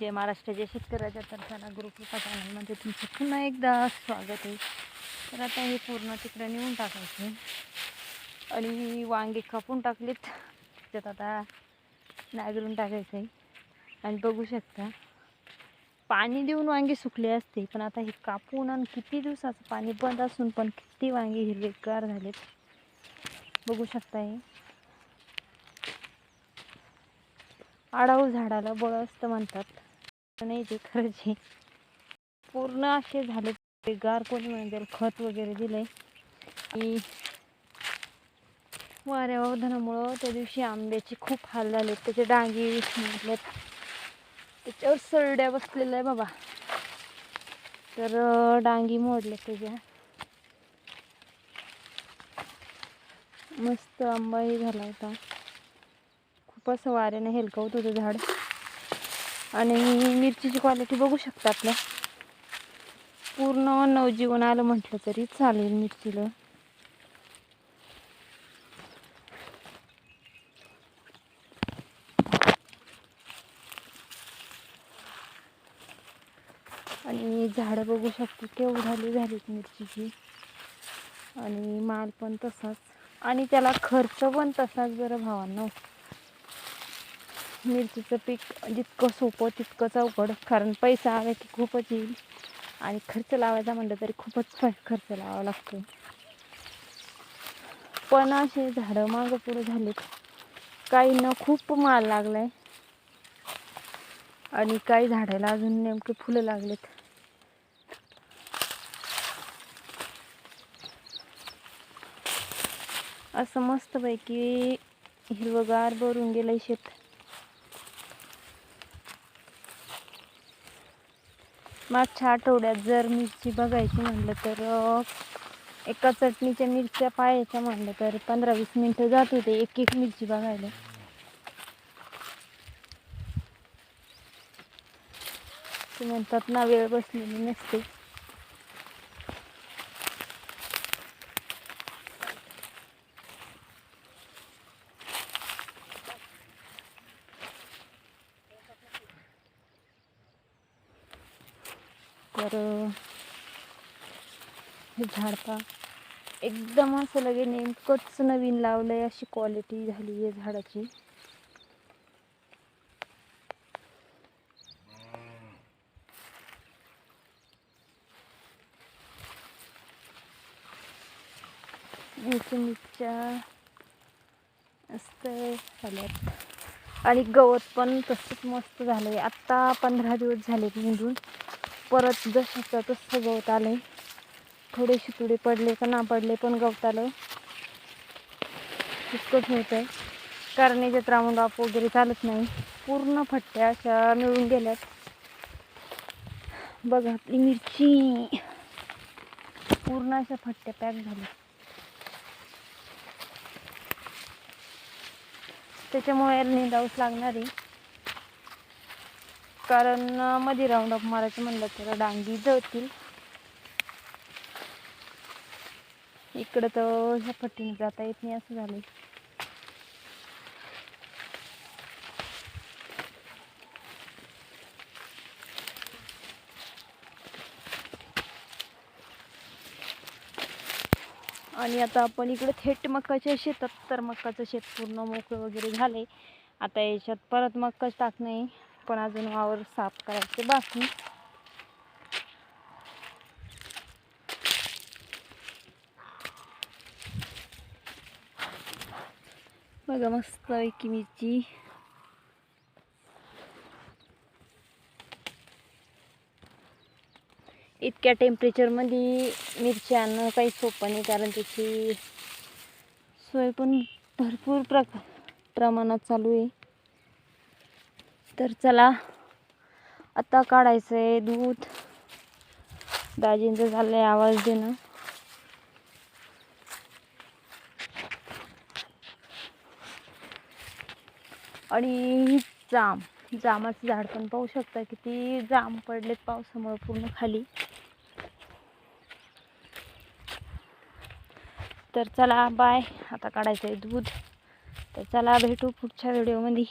जय महाराष्ट्राच्या शेतकऱ्याच्या तर्फाला गुरुकृपा चॅनलमध्ये म्हणजे तुमचं पुन्हा एकदा स्वागत आहे. तर आता हे पूर्ण तिकडे नेऊन टाकायचं. आहे आणि वांगे कापून टाकलेत. त्यात आता नागरून टाकायचं आहे आणि बघू शकता पाणी देऊन वांगे सुकले असते पण आता हे कापून आणि किती दिवसाचं पाणी बंद असून पण किती वांगे हिरवेगार झालेत. बघू शकता हे आडाऊ झाडाला बळ असतं म्हणतात. नाही ते खरंच आहे पूर्ण असे झाले ते गार कोणी म्हणून त्याला खत वगैरे दिलंय. की वाऱ्या वादनामुळं त्या दिवशी आंब्याचे खूप हाल झाले. त्याचे डांगी म्हटल्यात. त्याच्यावर सरड्या बसलेल्या आहे बाबा. तर डांगी मोडल्या त्याच्या. मस्त आंबाही झाला होता. खूप असं वाऱ्याने हेलकवत होतं झाड. आणि मिरचीची क्वालिटी बघू शकतात ना पूर्ण नवजीवन आलं म्हटलं तरी चालेल मिरचीला. आणि झाडं बघू शकते केवढाली झालीत मिरचीची. आणि माल पण तसाच. आणि त्याला खर्च पण तसाच बरं भावांना. मिरचीचं पीक जितकं सोपं तितकंच अवघड कारण पैसा आला की खूपच येईल. आणि खर्च लावायचा म्हटलं तरी खूपच फ- खर्च लावावा लागतो. पण असे झाडं मागं पुढे झालेत. काहींना खूप माल लागलाय. आणि काही झाडाला अजून नेमके फुलं लागलेत. असं मस्तपैकी हिरवगार भरून गेलंय शेत. मागच्या आठवड्यात जर मिरची बघायची म्हणलं तर एका चटणीच्या मिरच्या पाहायच्या म्हणलं तर पंधरा वीस मिनटं जात होते एक एक मिरची बघायला. ते म्हणतात ना वेळ बसलेली नसते. तर हे झाड पा एकदम असं लगे नेमकंच नवीन लावलंय अशी क्वालिटी झाली आहे झाडाची. मिरच्या आणि गवत पण तसंच मस्त झालंय. आत्ता पंधरा दिवस झाले निघून. परत जसं तसं गवत आलंय. थोडेसे तुडे पडले का ना पडले पण गवत आलं. इतकंच होत आहे कारण याच्यात राऊंड वगैरे चालत नाही. पूर्ण फट्ट्या अशा मिळून गेल्यात. बघा आपली मिरची. पूर्ण अशा फट्ट्या पॅक झाल्या. त्याच्यामुळे निंदावंच लागणार. आहे कारण मध्ये राऊंड अप मारायचं म्हणलं तर डांगी जळतील. इकडं तर ह्या पट्टीने जाता येत नाही असं झालंय. आणि आता आपण इकडे थेट मक्काच्या शेतात तर मक्काचं शेत पूर्ण मोकळं वगैरे झालंय. आता याच्यात परत मक्काच टाकणं आहे. पण अजून वावर साफ करायचे बाकी. बघा मस्त पैकी मिरची. इतक्या टेम्परेचरमध्ये मिरची आणणं काही सोपं नाही कारण त्याची सोय पण भरपूर प्रका प्रमाणात चालू आहे. तर चला आता काढायचं आहे दूध. दाजींचं झालं आहे आवाज देणं. आणि जाम जामाचं झाड पण पाहू शकता किती जाम पडलेत पावसामुळे पूर्ण खाली. तर चला बाय आता काढायचं आहे दूध. तर चला भेटू पुढच्या व्हिडिओमध्ये